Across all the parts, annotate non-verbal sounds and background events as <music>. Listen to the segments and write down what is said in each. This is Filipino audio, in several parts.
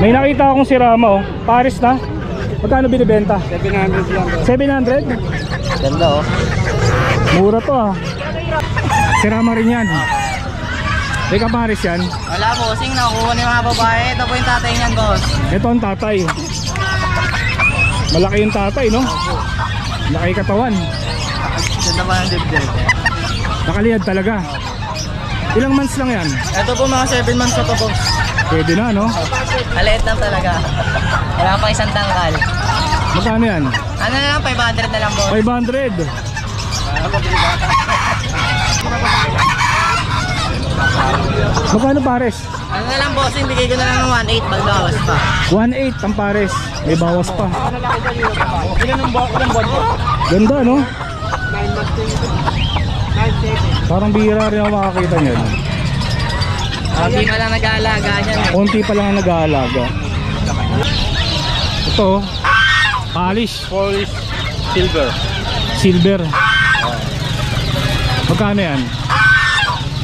May nakita akong si Rama oh. Paris na. Magkano binibenta? 700 lang. 700? Ganda oh. Mura to ah. Si Rama rin yan. May kaparis yan. Wala bossing, nakukuha ni mga babae. Ito po yung tatay niyan boss. Ito ang tatay. Malaki yung tatay, no? Laki katawan. Ganda pa ng dibdib. Nakaliyad talaga. Ilang months lang yan? Ito po mga 7 months na to boss. Pwede na, no? Maliit lang talaga. Wala pa isang tangkal. Magkano yan? Ano na lang, 500 na lang boss. 500. Magkano pares? Ano na lang bossing, bigay ko na lang ng 1.8 magbawas pa. 1.8 ang pares. May bawas pa. Ganda, no? Parang bihira rin ako makakita niyan. Hindi pa lang nag-aalaga niyan. Konti pa lang ang nag-aalaga. Ito, polish, Polish silver. silver. Magkano yan?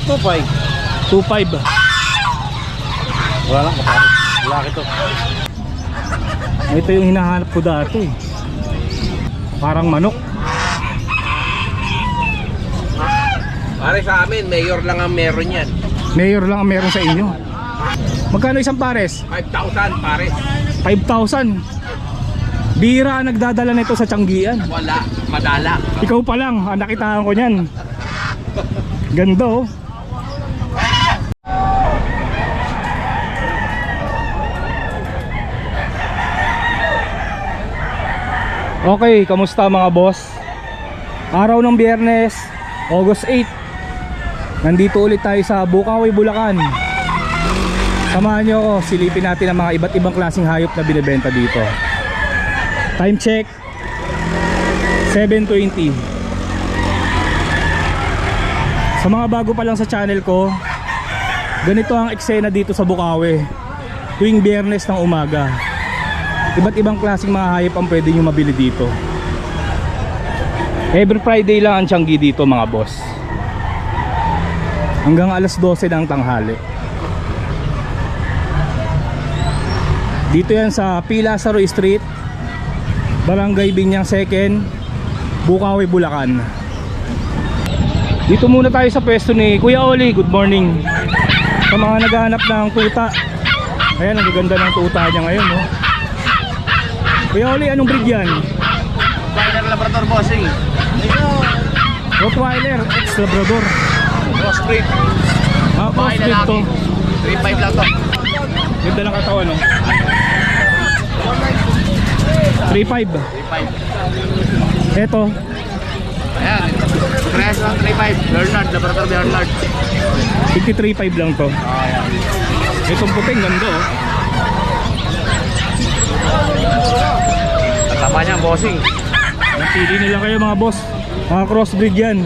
2.5. 2.5. Wala lang kapatid. Laki to. Ito yung hinahanap ko dati. Parang manok. Pare sa amin, mayor lang ang meron yan. Mayor lang ang meron sa inyo. Magkano isang pares? 5,000 pare. 5,000. Bira ang nagdadala nito sa Tianggian. Wala, madala. Ikaw pa lang, ang nakitaan ko niyan. Ganda oh. Okay, kamusta mga boss? Araw ng biyernes, August 8 Nandito ulit tayo sa Bukawi, Bulacan. Samahan nyo ako, silipin natin ang mga iba't ibang klaseng hayop na binibenta dito. Time check. 7.20 Sa mga bago pa lang sa channel ko Ganito ang eksena dito sa Bukawi. Tuwing biyernes ng umaga. Iba't ibang klaseng mga hayop ang pwede nyo mabili dito. Every Friday lang ang Tianggi dito mga boss Hanggang alas 12 ng tanghali Dito yan sa P. Lazaro Street Barangay Binyang 2nd Bukawi, Bulacan Dito muna tayo sa pwesto ni Kuya Oli Good morning Sa mga naghahanap ng tuta Ayan, ang gaganda ng tuta niya ngayon no? Kuya Oli, anong breed yan? Spider Labrador bossing. Rottweiler, ex-Labrador Crossbreed. Ah, Babae crossbreed to lalaki. 3.5 lang to. Ganda ng katawan no? 3.5 3.5. Eto, Ayan. Press lang 3.5. Bernard, Labrador Bernard. 53.5 lang to Oh, ayan. Itong puting, ganda oh Ang tapa niya, bossing. Napili nila kayo mga boss Mga crossbreed yan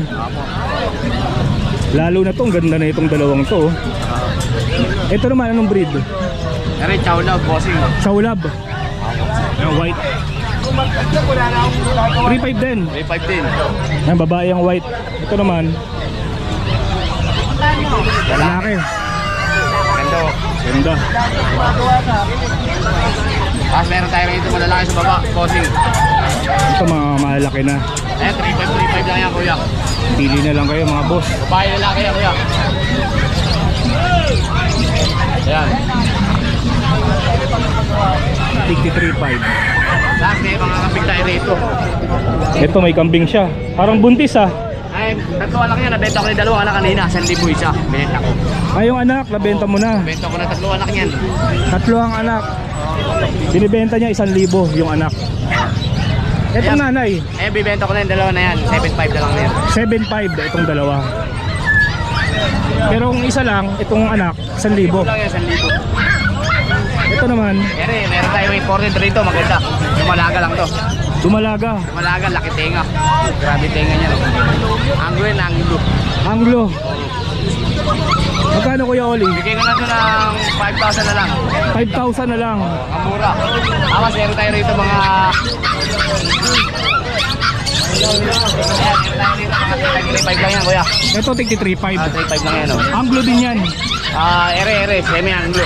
Lalo na to, ang ganda na itong dalawang to oh. Ito naman, anong breed? Pero yung chow love, bossing. Saulab Yung white 3.5 din 3.5 din. Yan, babae ang white Ito naman Lalaki Ganda oh. Ganda Tapos meron tayo rito malalaki sa baba, bossing. Ito mga malaki na Ayan, 3.5, 3.5 lang yan, kuya. Pili na lang kayo mga boss Babae lalaki yan, kuya. Ayan. 53.5 Lahat may mga kapig tayo rito. Ito may kambing siya Parang buntis ah Ay, tatlo anak yan. Nabenta ko na yung dalawang anak kanina. 1,000 isa. Binenta ko. Ay yung anak, nabenta mo na Benta ko na tatlo anak yan. Tatlo ang anak Binibenta niya 1,000 yung anak Itong Ayan. nanay Eh, bibenta ko na yung dalawa na yan. 7.5 na lang na yan. 7.5 itong dalawa Pero kung isa lang, itong anak, 1,000 Ito lang yan, 1,000. Ito naman, Pero eh, meron tayo imported rito. Maganda. Lumalaga lang to. dumalaga Lumalaga, laki tenga. Grabe tenga niya. Anglo yun, anglo. Anglo Magkano kuya Oli? Bigay ko na ito ng 5,000 na lang. 5,000 na lang Ang mura. Tapos meron tayo rito mga... Ayan, meron tayo rito mga 3.5 lang yan, kuya. Ito tig 3.5 Ah, 3.5 lang yan, oh. Anglo din yan Ah, ere, ere, semi-anglo.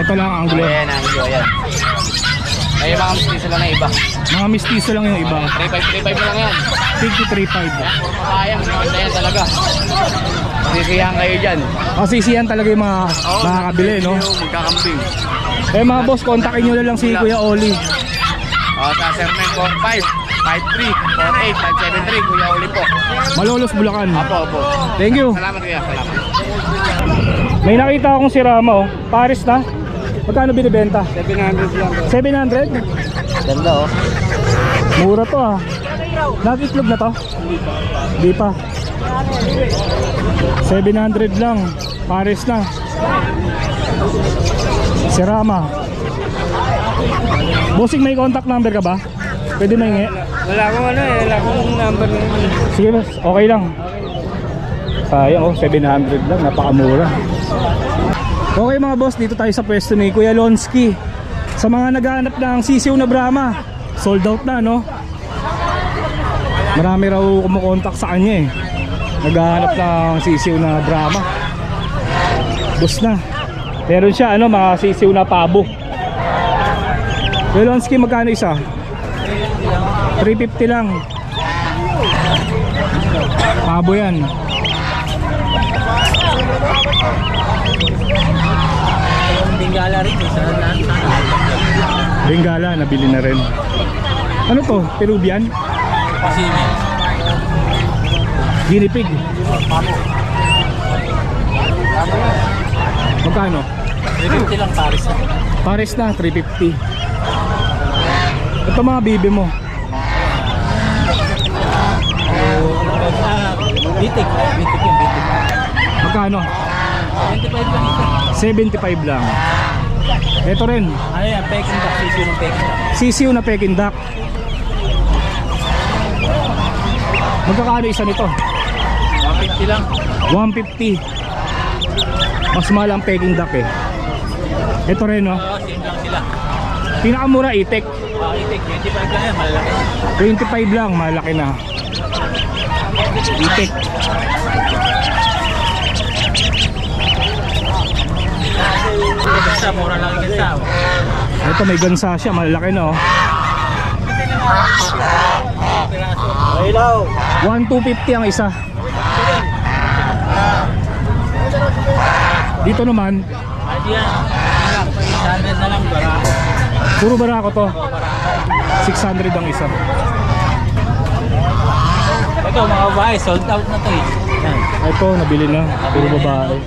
Ito lang ang anglo. Ayan, ang ilo, ayan. Ay, mga mistisa lang na iba. Mga mistiso lang yung iba. 3.5, 3.5 lang yan. 53.5. Sayang, maganda yan talaga. Sisiyahan kayo dyan. Kasi siyan talaga yung mga makakabili, no? Magkakambing. Eh mga boss, kontakin nyo na lang si Kuya Oli. O, sa Sermen 45, 53, 48, 573, Kuya Uli po. Malolos Bulacan. Apo, apo. Thank you. Salamat kuya, salamat. May nakita akong si Rama, oh. Paris na. Magkano binibenta? 700 lang. 700? Ganda oh. Mura to ah. Nag-itlog na to? Di pa. 700 lang. Paris na. Si Rama. Bossing may contact number ka ba? Pwede may Wala akong ano eh, wala akong number ng Sige boss, okay lang. Sayang oh, 700 lang, napakamura. Okay mga boss, dito tayo sa pwesto ni Kuya Lonsky. Sa mga naghahanap ng sisiw na Brahma, sold out na no? Marami raw kumukontak sa kanya eh. Naghahanap ng sisiw na Brahma. Boss na. Meron siya ano, mga sisiw na pabo. Kuya Lonsky, magkano isa? 350 lang. Pabo yan. Bingala rin eh, sa Bengala, nabili na rin. Ano to? Peruvian? Sini. Guinea pig. Magkano? 350 lang Paris. Pares na, 350. Ito mga bibi mo. Bitik, bitik yung bitik. Magkano? 25 lang ito. 75 lang. Ito rin, Ano yan, peking duck, sisiyo ng peking duck. sisiw na Peking duck. Magkakano isa nito? 150 lang. 150. Mas mahal ang Peking duck eh. Ito rin no. Oo, same lang sila. Pinakamura itek. Ah, itik, 25 lang yan, malalaki. 25 lang, malaki na. Itek. Ganda, mura lang yung ganda. Ito may gansa siya, malaki na oh. Ilaw. 1,250 ang isa. Dito naman, Adi yan. 600 na lang, barako. puro barako to. 600 ang isa. Ito, mga babae, sold out na to eh. Ito, nabili na. Puro babae.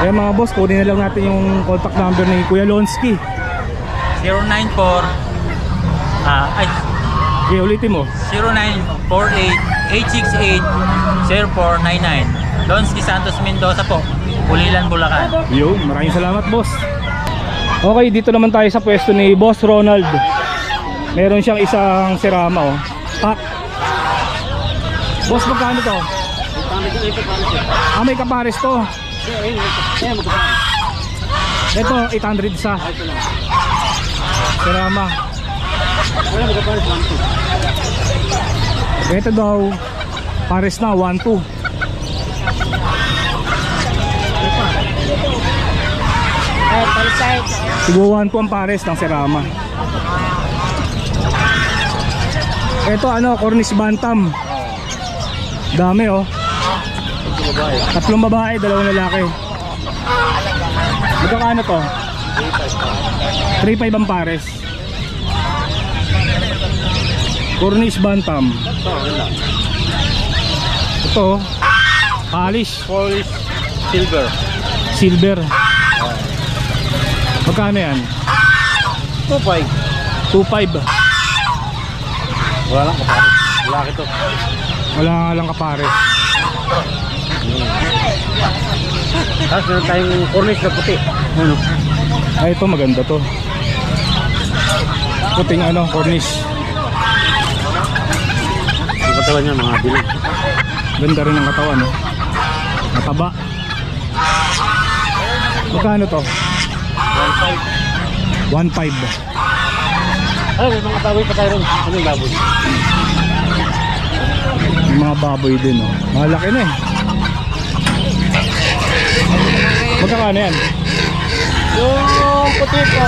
Kaya mga boss, kunin na lang natin yung contact number ni Kuya Lonsky. 094 ah ay Okay, ulitin mo. 0948-868-0499 Lonsky Santos Mendoza po Pulilan, Bulacan Yo, maraming salamat boss. Okay, dito naman tayo sa pwesto ni Boss Ronald. Meron siyang isang serama oh. Pack. Boss, magkano to? Ah, may kapares to. Ito, 800 sa. Serama. Ito daw, pares na, 1-2. Siguro 1 po ang pares ng Serama. Ito ano, Cornish Bantam. Dami oh. Tatlong babae, dalawang lalaki. Magkakano to? 3.5 ang pares. Cornish Bantam. Ito, polish, Polish Silver silver. Magkano yan? 2.5 2.5. Wala lang kapatid Laki to Wala lang kapares. Tapos meron tayong Cornish na puti Ano? Ay, ito maganda to. Puting ano, Cornish. Yung katawan niya mga bilog Ganda rin ang katawan, no? Mataba. Magkano to? 1.5 1.5. Ay, may mga baboy pa tayo ron Ano yung baboy? Yung mga baboy din, no? Malaki na eh. Magkakano yan? Yung puti po,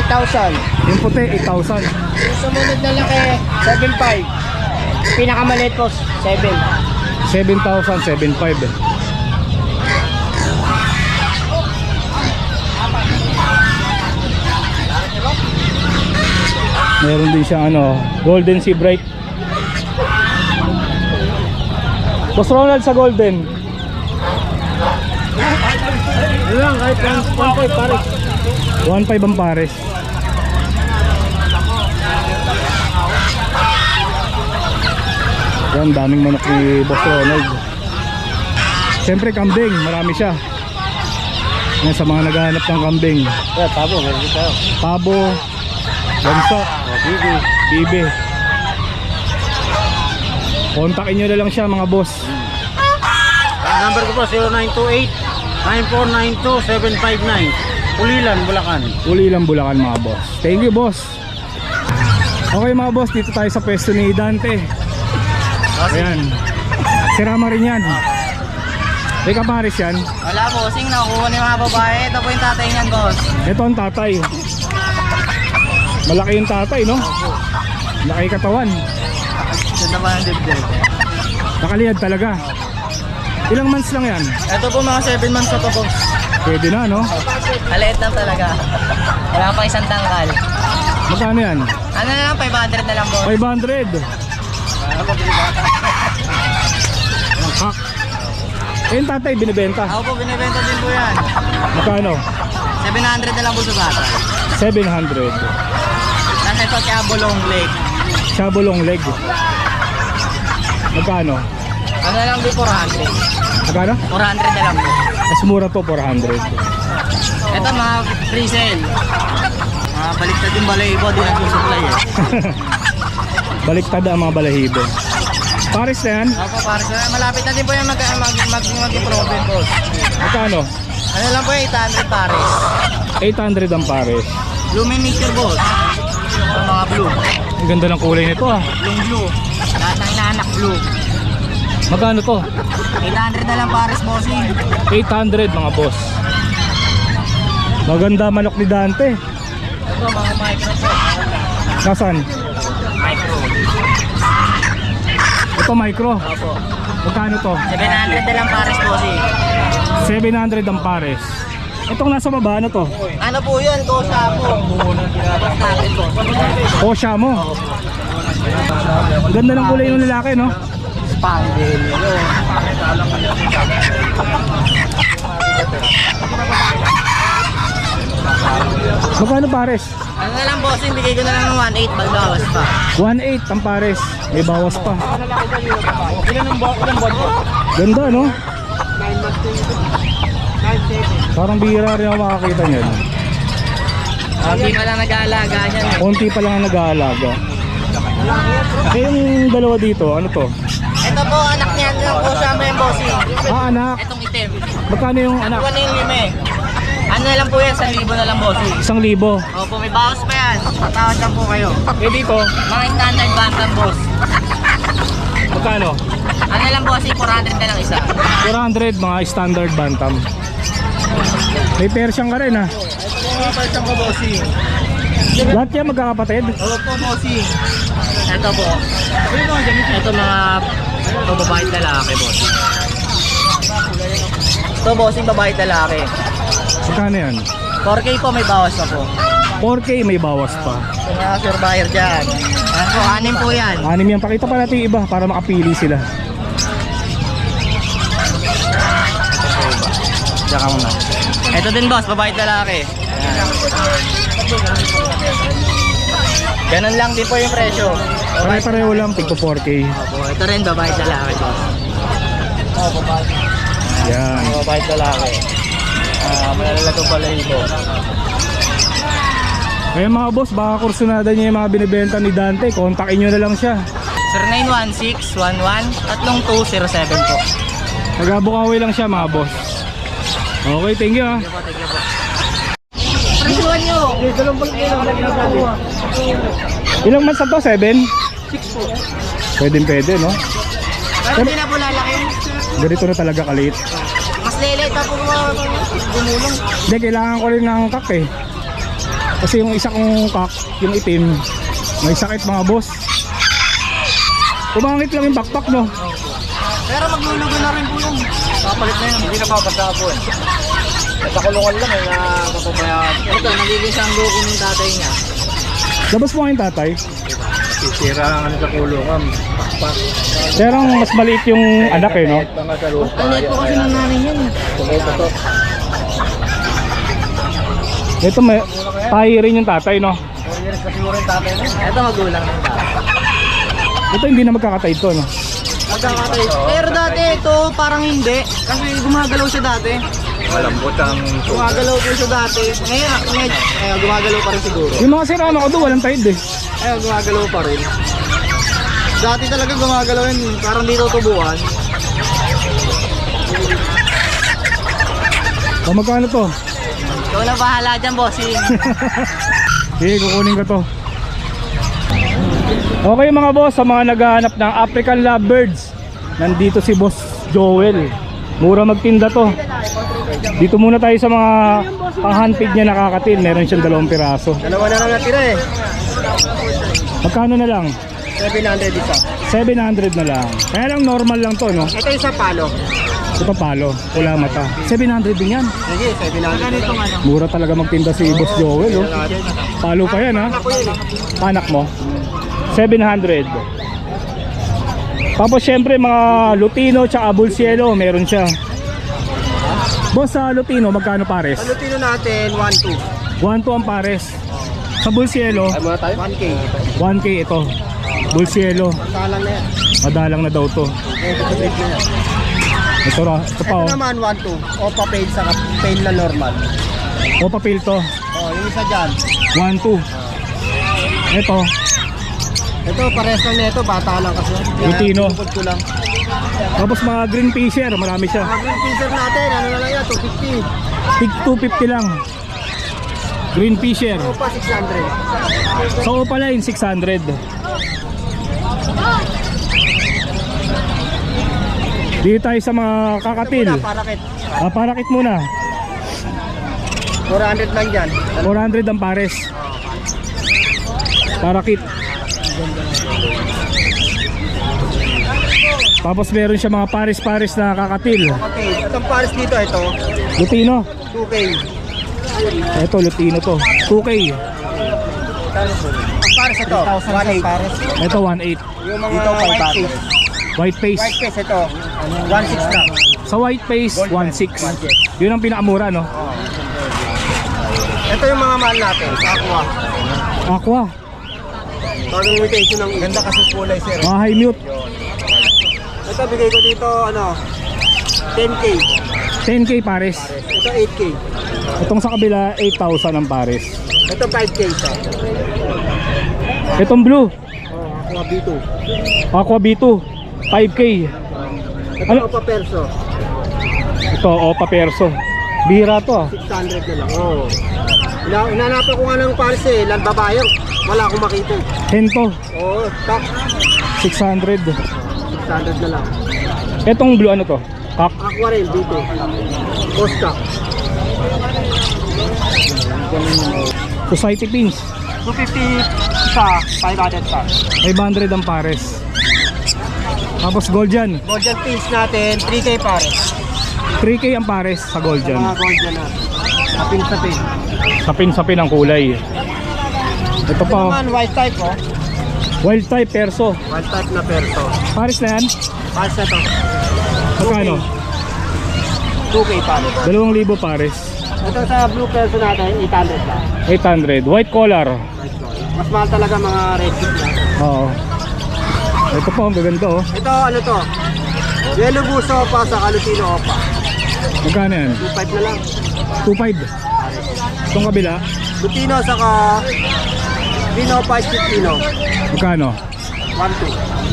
8,000. Yung puti, 8,000. Yung sumunod na laki, 7,500. Pinakamaliit po, 7. 7,000, 7,500. Meron din siyang ano, Golden Sea Bright. Boss Ronald sa Golden. Yun lang, kahit 1.5 pare. 1.5 ang pares. Yan, daming manok ni Boss Ronald. Siyempre kambing, marami siya. Yan, sa mga naghahanap ng kambing. Yeah, tabo, meron tayo. Pabo, Ganso, Bibi. Bibi. Kontakin nyo na lang siya mga boss. Ang number ko po, 0928-9492-759. Ulilan, Bulacan. Uli lang Bulacan mga boss. Thank you boss. Okay mga boss, dito tayo sa pwesto ni Dante. Ayan. Si Rama rin yan. May kaparis yan. Wala po, sing nakukuha ni mga babae. Ito po yung tatay niyan, boss. Ito ang tatay. Malaki yung tatay, no? Laki katawan. Ganda pa ng dibdib. Nakaliyad talaga. Ilang months lang yan? Ito po mga 7 months na to, boss. Pwede na, no? Maliit lang talaga. Wala pa isang tangkal. Magkano yan? Ano na lang, 500 na lang, boss. 500. Ang hak. Eh, yung tatay, binibenta. Ako po, binibenta din po yan. Magkano? 700 na lang po sa bata. 700. Tapos ito, kaya bulong leg. Shabolong leg. Magkano? Ano na lang din, 400. Magkano? 400 na lang po. Mas mura to, 400. Ito, mga free sale. Mga baliktad yung balayibo, di nagsusupply eh. <laughs> Baliktad ang mga balahibo. Paris na yan? Opo, para sa malapit na din po yung mag, mag, mag, mag-improve, boss. Magkano? Ano lang po, 800 pares. 800 ang pares. Blue miniature boss. Ang mga blue. Ang ganda ng kulay nito ah. Yung blue. Lahat ng inaanak blue. Magkano to? 800 na lang pares bossing. 800 mga boss. Maganda manok ni Dante. Ito mga micro. Nasaan? Micro. Ito micro. Opo. Magkano to? 700 na lang pares bossing. 700 ang pares. Itong nasa baba, ano to? Ano po yun? Kosa po. Osha mo. Ganda ng kulay ng lalaki, no? Spandel. Magkano pares? Ano na lang bossing, bigay ko na lang ng 1.8 magbawas pa. 1.8 ang pares. May bawas pa. Ganda, no? Parang bihira rin ako makakita niyan. Hindi pa lang nag-aalaga niyan. Konti pa lang ang nag-aalaga. Eh, yung dalawa dito, ano to? Ito po, anak niyan ng kosa mo yung bossing. Ah, anak. Itong itim. Magkano yung anak? Ano yung lime? Ano na lang po yan, 1,000 na lang bossing. Isang libo. Opo, may bawas pa yan. Tatawad lang po kayo. Eh, dito, Mga standard bantam boss. magkano? Ano lang bossing, 400 na lang isa. 400, mga standard bantam. May Persian ka rin, ha? Ito mga person ko bossing. Lahat yan magkakapatid? Opo bossing. Ito po. Ito mga ito babae at lalaki bossing. Ito bossing babae lalaki. Magkano yan? 4K po may bawas na po. 4K may bawas pa. Sa mga surveyor dyan. Ayan po, anim po yan. Anim yan. Pakita pa natin yung iba para makapili sila. Diyan ka muna. Ito din boss, babae lalaki. Ayan. Ganun lang din po yung presyo. Pare-pareho lang, tigpo 4K. Opo, ito rin babae at lalaki. Oh, babae. Yan. Babae at lalaki. Ah, malalala itong balahibo. Kaya mga boss, baka kursunada niya yung mga binibenta ni Dante. Kontakin nyo na lang siya. 0916-11-3207 po. Nagabukawi lang siya mga boss. Okay, thank you ah. Thank you po, thank you po. Presyohan nyo! Ilang months na to? 7? 6 po. Pwede pwede, no? Pero hindi na po lalaki. Ganito na talaga kaliit. Mas lele, tapos uh, gumulong. Hindi, kailangan ko rin ng kak eh. Kasi yung isa kong kak, yung itim, may sakit mga boss. Kumangit lang yung backpack no. Pero maglulugo na rin po yun. Papalit na yun. Hindi na papagkapon. Sa kulungan lang eh, na kapabayaan. Ito, nagiging siyang loko ng tatay niya. Labas mo kayong tatay. Sisira ang ano sa kulungan. Pakpak. Pero mas maliit yung anak eh no. Mga sa lupa. Ang po kasi ng nanay yan. eh. Tumututok. Ito may tahi rin yung tatay no. 4 years kasi mo rin tatay mo. Ito magulang ng tatay. Ito hindi na magkakatay ito no. Magkakatay. Pero dati ito parang hindi. Kasi gumagalaw siya dati. Malambot ang Gumagalaw po siya dati. Ngayon, ngayon eh, gumagalaw pa rin siguro. Yung mga sirama ko doon walang tide eh. Ayun, gumagalaw pa rin. Dati talaga gumagalaw yun. Parang dito tubuan. O magkano to? Ikaw na bahala dyan, bossing. <laughs> Sige, kukunin ko to. Okay mga boss, sa mga naghahanap ng African Lovebirds, nandito si Boss Joel. Mura magtinda to. Dito muna tayo sa mga pang-handpid niya nakakatin. Meron siyang dalawang piraso. Dalawa na lang natira eh. Magkano na lang? 700 isa. 700 na lang. Kaya lang normal lang to, no? Ito yung sa palo. Ito palo, pula mata. 700 din yan. Sige, 700. Ganito nga lang. Mura talaga magtinda si Boss Joel, oh. Palo pa yan, ha? Yun eh. Anak mo? 700. Tapos syempre mga Lutino tsaka Bulsielo, meron siya. Boss sa Lutino, magkano pares? Palutino natin, 1-2. 1 ang pares. Sa Bulsielo, Ay, muna tayo? 1K. 1K ito. Bulsielo, Salang na yan. madalang na daw to. Ito na yan. Ito, ra- ito pa Ito oh. naman, 1-2. Opa paid sa paid na normal. O papel to. Oh, yung isa dyan. 1, 2. Ito, Ito, pares lang nito. Bata lang kasi. Lutino. ko lang. tapos mga green fisher, marami siya. Mga green teaser natin, ano na lang yan, 250. Tig 250 lang. Green fisher. Opa, 600. Sa Opaline, 600. Dito tayo sa mga kakatil. Muna, parakit. Ah, parakit muna. 400 lang dyan. 400 ang pares. Parakit. Tapos meron siya mga pares-pares na kakatil. Okay, itong pares dito, ito, Lutino. 2K. Ito, Lutino to. 2K. Ang pares ito, 1.8. Pares. Ito, 1.8. Yung mga dito, white face. White face. White face ito, 1.6 lang. Sa white face, 1.6. Yun ang pinakamura, no? Ito yung mga mahal natin, Aqua. Aqua. Bagong mutation ng ganda kasi kulay sir. Mga high mute. Ito bigay ko dito ano 10k. 10k pares. Ito 8k. Itong sa kabila, 8,000 ang pares. Ito 5k isa. Itong blue, Oh, Aqua B2. Aqua B2, 5k. Ito Ano? pa perso. Ito, Opa Perso. Bira to ah. 600 na lang. Oh. Ina inanapan ko nga ng pares eh, land babayan. Wala akong makita. Hento, Oo, oh, stock 600. 600 na lang. Itong blue ano to? Kak. Aqua rin B2. O stock. Society pins. 250 isa, 500 pa. 500 ang pares. Tapos gold yan. Golden pins natin, 3k pares. 3k ang pares sa gold Sa mga yan. golden na. Sapin sapin. Sapin-sapin ang kulay. Ito pa, oh. naman, white type oh. wild type perso. White type na perso. Pares na yan. Pares na to. Magkano? 2k pares. 2,000 pares. Ito sa blue perso natin, 800 lang. 800. White collar. Mas mahal talaga mga red chip na. Oo. Ito pa, ang gaganda oh. Ito, ano to? Yellow buso pa sa Calutino Opa. Magkano yan? 2.5 na lang. 2.5. Itong kabila, Lutino saka Pino pa Pino. magkano?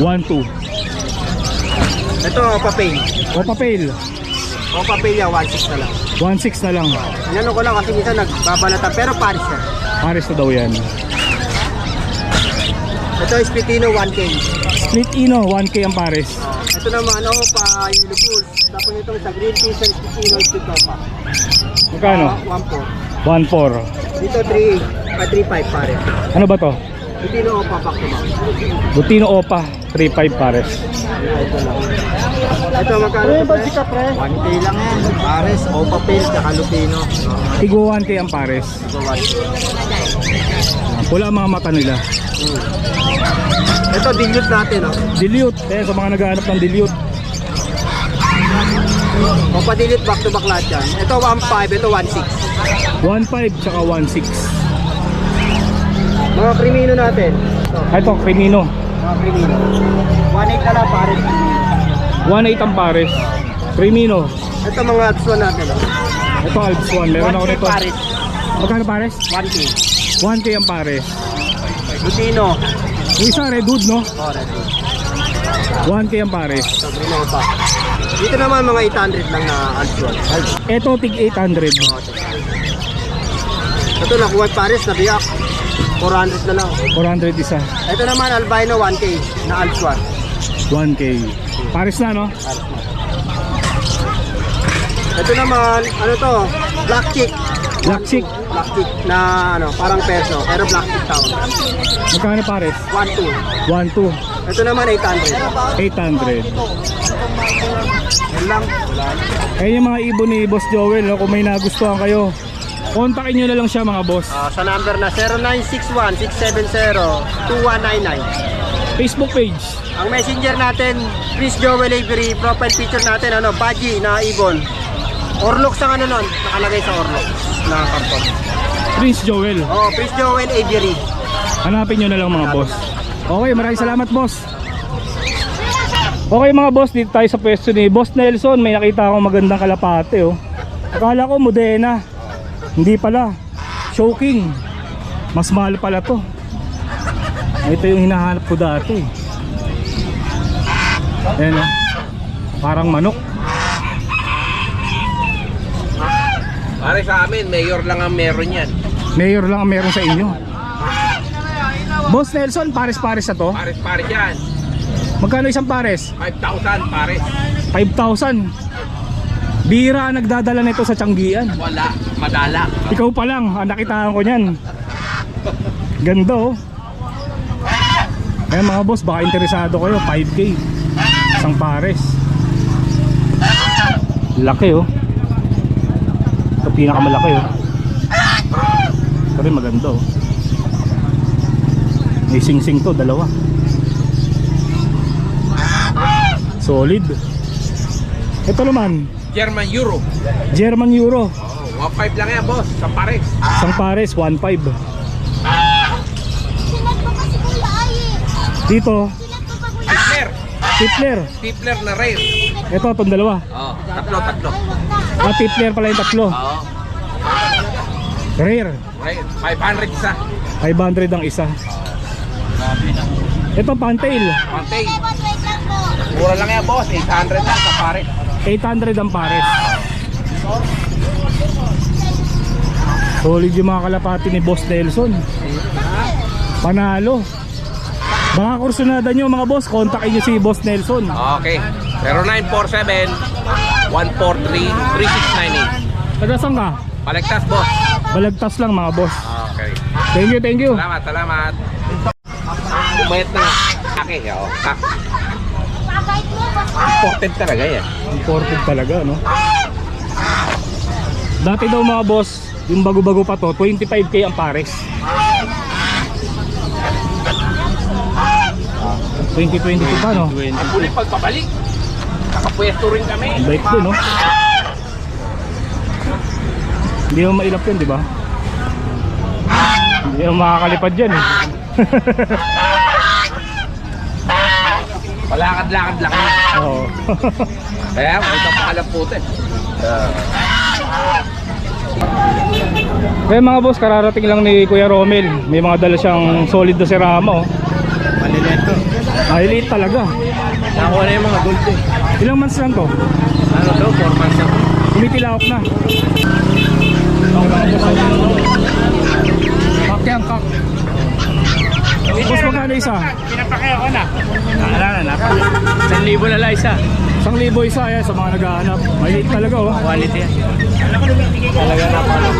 1.2. 1.2. Ito, Opa Pay. O papel, Opa Pay yan, 1.6 na lang. 1.6 na lang. Inano ko lang kasi minsan nagbabalata pero Paris na. Pares na daw yan. Ito is Pitino 1K. Split Ino, 1K ang pares. Ito naman, Opa Yellow Bulls Tapos itong sa green peas and pinoy ito pa. Magkano? 1.4. 1.4. Dito 3, ah, 3.5 pare. Ano ba to? Dito o pa back to back. Butino Opa, 3.5 pares. Ito magkano ito pre? 1K lang yan. Pares, Opa Pale, tsaka Lupino. Tiguan kay ang pares. 1K. Wala ang mga mata nila. Ito, dilute natin, oh. Dilute. Kaya sa mga naghahanap ng dilute. Opa dilute back to back lahat yan. Ito 1.5, ito 1.6. 1.5 tsaka 1.6. Mga krimino natin. Ito, Ah, Ito, Crimino. Mga krimino. 1.8 na lang pares. 1.8 ang pares. Crimino. Ito mga Atsuan natin, oh. Ito, Alps 1. Meron ako 1K nito. pares. Magkano pares? 1K. 1K ang pares. Lupino. Yung isa, Redwood, no? Oh, red. 1K ang pares. Ito, Opa. Dito naman mga 800 lang na Atsuan. Ito, tig 800. Ito nakuha pares na biyak. 400 na lang. 400 isa. Ito naman albino 1K na Alpsuan. 1K. Pares na, no? Ito naman, ano to? Black chick. Black chick. Black chick na ano, parang peso. Pero black chick tawag. Magkano pares? 1, 1, 2. 2. Ito naman 800. 800. Yan lang. Ayun yung mga ibon ni Boss Joel, no? kung may nagustuhan kayo, kontakin nyo na lang siya mga boss. Ah, sa number na 0961-670-2199. Facebook page, Ang messenger natin, Chris Joel Avery. Profile picture natin, ano, Baji na ibon. Orlok sa ano nun, nakalagay sa Orlok na karton. Prince Joel. Oh, Chris Joel Avery. Hanapin nyo na lang mga boss. Okay, maraming salamat boss. Okay mga boss, dito tayo sa pwesto ni Boss Nelson. May nakita akong magandang kalapate oh. Akala ko Modena. Hindi pala. Choking. Mas mahal pala to. Ito yung hinahanap ko dati. Ayan oh. Parang manok. Pare sa amin, mayor lang ang meron yan. Mayor lang ang meron sa inyo. Boss Nelson, pares-pares na to. Pares pares yan. Magkano isang pares? 5,000 pares. 5,000. Bira ang nagdadala nito sa Tianggian. Wala. Madala. Ikaw pa lang, ang nakitaan ko niyan. Ganda oh. Kaya mga boss, baka interesado kayo, 5K. Isang pares. Laki oh. Ito pinakamalaki oh. Ito rin maganda oh. May sing-sing to, dalawa. Solid. Ito naman, German Euro. German Euro. Oh, 1.5 lang yan, boss. Sa pares. Isang pares, 1.5. Silat ko kasi kuya ay eh. Dito, Silat ko pa kuya. Tipler. tipler. Tipler na rare. Ito, itong dalawa. Oh, tatlo, tatlo. Ah, tipler pala yung tatlo. Oo. Rare. Rare. 500 isa. 500 ang isa. Ito, pantail. Pantay. One wait lang po. Mura lang yan, boss. 800 lang sa pares. 800 ang pares. Solid yung mga kalapati ni Boss Nelson. Panalo. Baka kursunada nyo mga boss, kontakin nyo si Boss Nelson. Okay. 0947 143 3698. Taga saan ka? Paligtas, boss. Balagtas lang mga boss. Okay. Thank you, thank you. Salamat, salamat. Umayat na nga. Aki. Kak. Pagkait mo boss. Imported talaga yan. Imported talaga, no? Dati daw mga boss, yung bago-bago pa to, 25k ang pares. 2022 pa, no? Ang huli pagpabalik. Nakapwesto rin kami. Bike doon, no? Hindi mo mailap yun, di ba? Hindi mo makakalipad yan, eh. <laughs> Palakad-lakad lang yan. Oo. <laughs> Kaya, ito pa alam po ito. Kaya mga boss, kararating lang ni Kuya Romel. May mga dala siyang solid na serama, oh. Malilito. Maliliit talaga. Nakuha na yung mga gold eh. Ilang months lang to? Ano to? 4 months na. Tumitilawak na. Kak yan, kak. Boss, magkano isa? Pinapakaya ko na. Wala na, napaka. 1,000 na lang isa. 1,000 isa, yan, sa mga naghahanap. Maliit talaga, oh. Quality yan. Talaga napaka.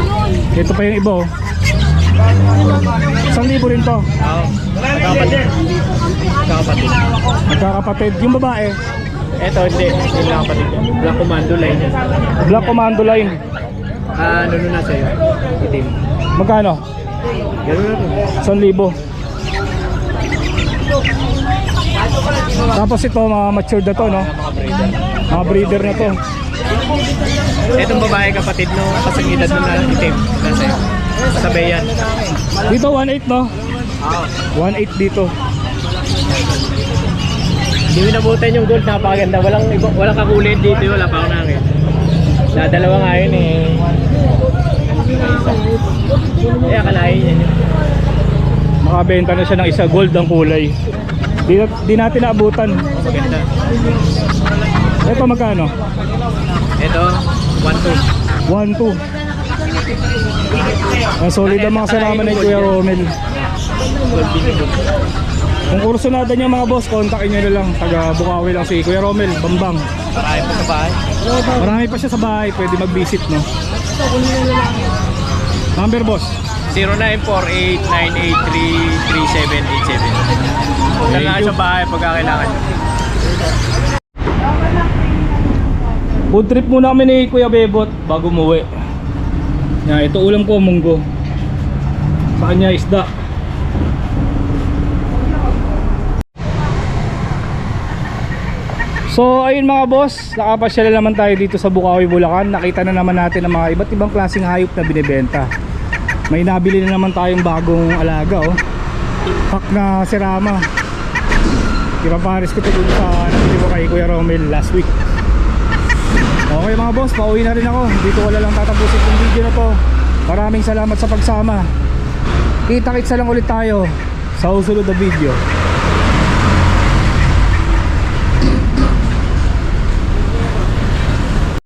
Ito pa yung iba, oh. 1,000 rin to. Oo. Magkakapatid. Magkakapatid. Magkakapatid. Yung babae? Ito, hindi. Hindi lang kapatid. Black Commando Line. Black Commando Line. Ah, ano na sa'yo? Itim. Magkano? Ganun na po. 1,000. Tapos ito mga matured na to no? Mga breeder. Mga breeder na to. Itong babae kapatid no, kasangidad mo na itim. Kasi, sabay yan. Dito 1.8 no? 1.8 dito. Hindi mo nabutan yung gold, napakaganda. Walang, iba, walang kakulid dito, wala pa ako nakakit. Na dalawa nga yun eh. Kaya kalahin yan yun. Makabenta na siya ng isa gold ang kulay. Di, di natin naabutan. Maganda. Ito magkano? Ito, 1-2. 1.2. Ang solid ang mga salaman ni Kuya Romel. Kung kursunada niyo mga boss, kontakin niyo na lang. Taga Bukawi lang si Kuya Romel, Bambang. Marami pa sa bahay. Marami pa siya sa bahay, pwede mag-visit no. Number boss. 0948-983-3787. Punta lang kayo sa bahay pagka kailangan nyo. Food trip muna kami ni Kuya Bebot bago umuwi. Yan, ito ulam ko, munggo. Sa kanya isda. So ayun mga boss, nakapasyal na naman tayo dito sa Bukawi, Bulacan. Nakita na naman natin ang mga iba't ibang klaseng hayop na binibenta. May nabili na naman tayong bagong alaga oh. Pack na sirama. Ipaparis ko ito dun sa nabili ko kay Kuya Romel last week. Okay mga boss, pauwi na rin ako. Dito na lang tatapusin yung video na to. Maraming salamat sa pagsama. Kita-kitsa lang ulit tayo sa susunod na video.